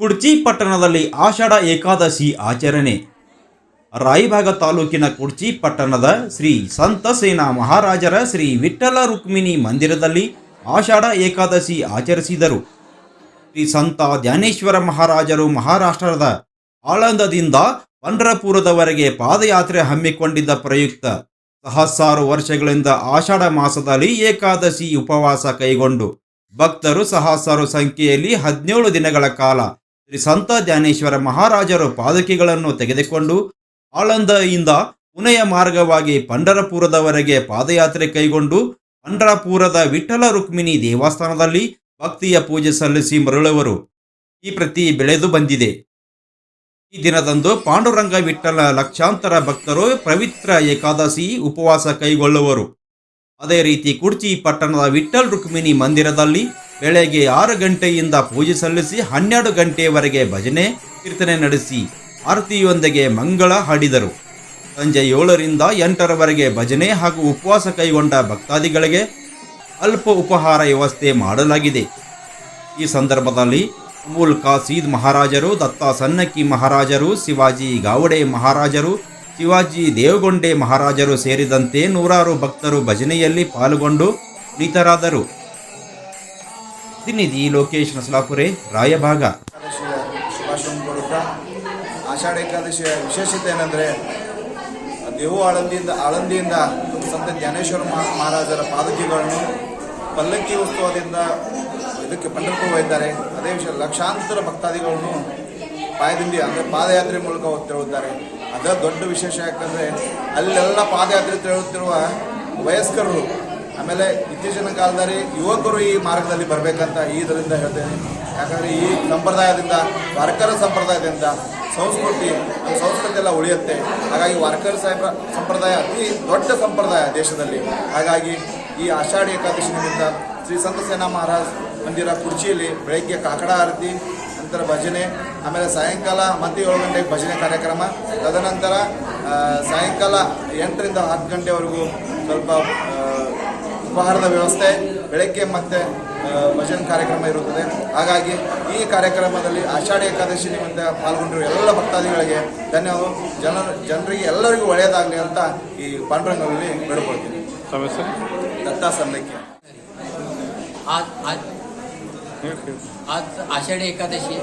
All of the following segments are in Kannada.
ಕುಡ್ಚಿ ಪಟ್ಟಣದಲ್ಲಿ ಆಷಾಢ ಏಕಾದಶಿ ಆಚರಣೆ. ರಾಯಭಾಗ ತಾಲೂಕಿನ ಕುಡ್ಚಿ ಪಟ್ಟಣದ ಶ್ರೀ ಸಂತ ಸೇನಾ ಮಹಾರಾಜರ ಶ್ರೀ ವಿಠಲ ರುಕ್ಮಿಣಿ ಮಂದಿರದಲ್ಲಿ ಆಷಾಢ ಏಕಾದಶಿ ಆಚರಿಸಿದರು. ಶ್ರೀ ಸಂತ ಧ್ಯಾನೇಶ್ವರ ಮಹಾರಾಜರು ಮಹಾರಾಷ್ಟ್ರದ ಆಳಂದದಿಂದ ಪಂಡರಪುರದವರೆಗೆ ಪಾದಯಾತ್ರೆ ಹಮ್ಮಿಕೊಂಡಿದ್ದ ಪ್ರಯುಕ್ತ ಸಹಸ್ರಾರು ವರ್ಷಗಳಿಂದ ಆಷಾಢ ಮಾಸದಲ್ಲಿ ಏಕಾದಶಿ ಉಪವಾಸ ಕೈಗೊಂಡು ಭಕ್ತರು ಸಹಸ್ರಾರು ಸಂಖ್ಯೆಯಲ್ಲಿ ಹದಿನೇಳು ದಿನಗಳ ಕಾಲ ಶ್ರೀ ಸಂತ ಜ್ಞಾನೇಶ್ವರ ಮಹಾರಾಜರು ಪಾದಕಿಗಳನ್ನು ತೆಗೆದುಕೊಂಡು ಆಳಂದಯಿಂದ ಪುಣೆಯ ಮಾರ್ಗವಾಗಿ ಪಂಡರಪುರದವರೆಗೆ ಪಾದಯಾತ್ರೆ ಕೈಗೊಂಡು ಪಂಡರಪುರದ ವಿಠಲ ರುಕ್ಮಿಣಿ ದೇವಸ್ಥಾನದಲ್ಲಿ ಭಕ್ತಿಯ ಪೂಜೆ ಸಲ್ಲಿಸಿ ಮರಳುವರು. ಈ ಪ್ರತಿ ಬೆಳೆದು ಬಂದಿದೆ. ಈ ದಿನದಂದು ಪಾಂಡುರಂಗ ವಿಠಲ ಲಕ್ಷಾಂತರ ಭಕ್ತರು ಪವಿತ್ರ ಏಕಾದಶಿ ಉಪವಾಸ ಕೈಗೊಳ್ಳುವರು. ಅದೇ ರೀತಿ ಕುರ್ಚಿ ಪಟ್ಟಣದ ವಿಠಲ್ ರುಕ್ಮಿಣಿ ಮಂದಿರದಲ್ಲಿ ಬೆಳಗ್ಗೆ ಆರು ಗಂಟೆಯಿಂದ ಪೂಜೆ ಸಲ್ಲಿಸಿ ಹನ್ನೆರಡು ಗಂಟೆಯವರೆಗೆ ಭಜನೆ, ಕೀರ್ತನೆ ನಡೆಸಿ ಆರತಿಯೊಂದಿಗೆ ಮಂಗಳ ಹಾಡಿದರು. ಸಂಜೆ ಏಳರಿಂದ ಎಂಟರವರೆಗೆ ಭಜನೆ ಹಾಗೂ ಉಪವಾಸ ಕೈಗೊಂಡ ಭಕ್ತಾದಿಗಳಿಗೆ ಅಲ್ಪ ಉಪಹಾರ ವ್ಯವಸ್ಥೆ ಮಾಡಲಾಗಿದೆ. ಈ ಸಂದರ್ಭದಲ್ಲಿ ಅಮೂಲ್ ಕಾಸೀದ್ ಮಹಾರಾಜರು, ದತ್ತ ಸನ್ನಕ್ಕಿ ಮಹಾರಾಜರು, ಶಿವಾಜಿ ಗಾವಡೆ ಮಹಾರಾಜರು, ಶಿವಾಜಿ ದೇವಗೊಂಡೆ ಮಹಾರಾಜರು ಸೇರಿದಂತೆ ನೂರಾರು ಭಕ್ತರು ಭಜನೆಯಲ್ಲಿ ಪಾಲ್ಗೊಂಡು ಪ್ರೀತರಾದರು ಪ್ರತಿನಿಧಿ ಲೋಕೇಶ್ ನಸಲಾಪುರೆ, ರಾಯಭಾಗ. ಆಷಾಢ ಏಕಾದಶಿಯ ವಿಶೇಷತೆ ಏನಂದರೆ ದೇವು ಆಳಂದಿಯಿಂದ ಆಳಂದಿಯಿಂದ ಸಂತ ಜ್ಞಾನೇಶ್ವರ ಮಹಾ- ಮಹಾರಾಜರ ಪಾದಕಿಗಳನ್ನು ಪಲ್ಲಕ್ಕಿ ಉತ್ಸವದಿಂದ ಇದಕ್ಕೆ ಪಂಡರಪುರ ಒಯ್ತಾರೆ ಅದೇ ವಿಷಯ ಲಕ್ಷಾಂತರ ಭಕ್ತಾದಿಗಳನ್ನು ಪಾಯದಿಂದ ಅಂದರೆ ಪಾದಯಾತ್ರೆ ಮೂಲಕ ತೆರಳುತ್ತಾರೆ. ಅದರ ದೊಡ್ಡ ವಿಶೇಷ ಯಾಕಂದರೆ, ಅಲ್ಲೆಲ್ಲ ಪಾದಯಾತ್ರೆ ತೆರಳುತ್ತಿರುವ ವಯಸ್ಕರು ಆಮೇಲೆ ಇತ್ತೀಚಿನ ಕಾಲದಲ್ಲಿ ಯುವಕರು ಈ ಮಾರ್ಗದಲ್ಲಿ ಬರಬೇಕಂತ ಇದರಿಂದ ಹೇಳ್ತೇನೆ. ಯಾಕಂದರೆ ಈ ಸಂಪ್ರದಾಯದಿಂದ, ವಾರ್ಕರ ಸಂಪ್ರದಾಯದಿಂದ ಸಂಸ್ಕೃತಿ ಸಂಸ್ಕೃತಿ ಎಲ್ಲ ಉಳಿಯುತ್ತೆ. ಹಾಗಾಗಿ ವಾರ್ಕರ್ ಸಾಹೇಬ್ರ ಸಂಪ್ರದಾಯ ಅತಿ ದೊಡ್ಡ ಸಂಪ್ರದಾಯ ದೇಶದಲ್ಲಿ. ಹಾಗಾಗಿ ಈ ಆಷಾಢ ಏಕಾದಶಿ ನಿಮಿತ್ತ ಶ್ರೀ ಸಂತ ಸೇನಾ ಮಹಾರಾಜ್ ಮಂದಿರ ಕುರ್ಚಿಯಲ್ಲಿ ಬೆಳಗ್ಗೆ ಕಾಕಡ ಆರತಿ, ನಂತರ ಭಜನೆ, ಆಮೇಲೆ ಸಾಯಂಕಾಲ ಮತ್ತೆ ಏಳು ಗಂಟೆಗೆ ಭಜನೆ ಕಾರ್ಯಕ್ರಮ. ತದನಂತರ ಸಾಯಂಕಾಲ ಎಂಟರಿಂದ ಹತ್ತು ಗಂಟೆವರೆಗೂ ಸ್ವಲ್ಪ ಉಪಹಾರದ ವ್ಯವಸ್ಥೆ ಬೆಳಗ್ಗೆ ಮತ್ತೆ ಆ, ಭಜನೆ ಕಾರ್ಯಕ್ರಮ ಇರುತ್ತದೆ ಹಾಗಾಗಿ ಈ ಕಾರ್ಯಕ್ರಮದಲ್ಲಿ ಆಷಾಢಿ ಏಕಾದಶಿ ನಿಮಿತ್ತ ಪಾಲ್ಗೊಂಡಿರುವ ಎಲ್ಲ ಭಕ್ತಾದಿಗಳಿಗೆ ಧನ್ಯವಾದ ಜನರ ಜನರಿಗೆ ಎಲ್ಲರಿಗೂ ಒಳ್ಳೆಯದಾಗಲಿ ಅಂತ ಈ ಪಾಂಡುರಂಗದಲ್ಲಿ ಬೇಡ್ಕೊಳ್ತೀನಿ ಸಮಸ್ಯೆ ದತ್ತಾ ಸನ್ನಕ್ಕೆ आज आज आज आषाढी एकादशी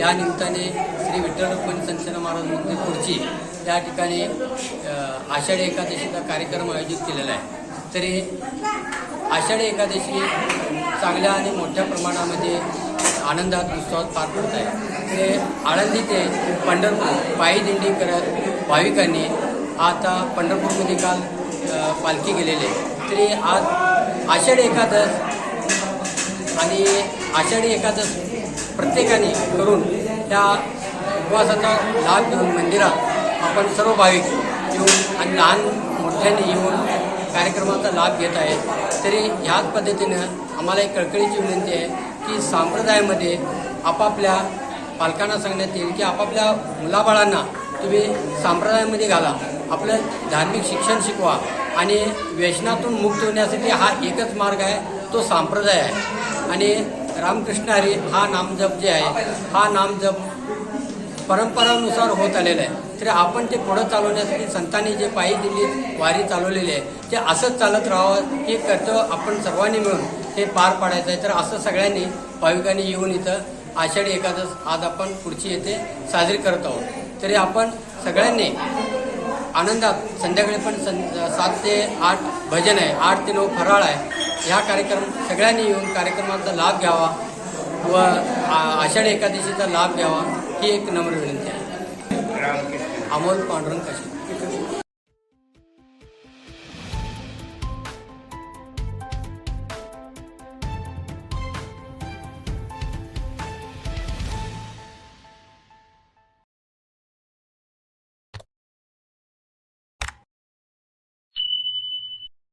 या निमित्ताने श्री विठ्ठल रुक्मिणी संचलन महाराज मंदिर खुर्ची या ठिकाणी अ, आषाढी एकादशीचा कार्यक्रम आयोजित केलेला आहे तरी आषाढी एकादशी चांगल्या आणि मोठ्या प्रमाणामध्ये आनंदात उत्सवात पार पडत आहे. ते आळंदी ते पंढरपूर पायी दिंडी करत भाविकांनी आता पंढरपूरमध्ये काल पालखी गेलेली तरी आज आषाढी एकादश आणि आषाढी एकादश प्रत्येकाने करून त्या उपवासाचा लाभ घेऊन मंदिरात आपण सर्व भाविक येऊन आणि लहान मोठ्याने येऊन कार्यक्रमाचा लाभ घेत आहेत. तरी ह्याच पद्धतीनं आम्हाला एक कळकळीची विनंती आहे की संप्रदायामध्ये आपापल्या पालकांना सांगण्यात येईल की आपापल्या मुलाबाळांना तुम्ही संप्रदायामध्ये घाला. आपलं धार्मिक शिक्षण शिकवा आणि व्यसनातून मुक्त होण्यासाठी हा एकच मार्ग आहे तो संप्रदाय आहे. आणि रामकृष्ण हरी हा नामजप जे आहे हा नामजप परंपरानुसार होत आलेलं आहे. तरी आपण ते पुढं चालवण्यासाठी संतांनी जे पायी दिली वारी चालवलेली आहे ते असंच चालत राहावं हे कर्तव्य आपण सर्वांनी मिळून हे पार पाडायचं आहे. तर असं सगळ्यांनी भाविकांनी येऊन इथं आषाढी एकादश आज आपण पुढची येथे साजरी करत आहोत. तरी आपण सगळ्यांनी आनंदात संध्याकाळी पण सं सात ते आठ भजन आहे आठ ते नऊ फराळ आहे. ह्या कार्यक्रम सगळ्यांनी येऊन कार्यक्रमाचा लाभ घ्यावा व आषाढी एकादशीचा लाभ घ्यावा. ही एक नम्र विनंती आहे अमोल पांडुरंग कशी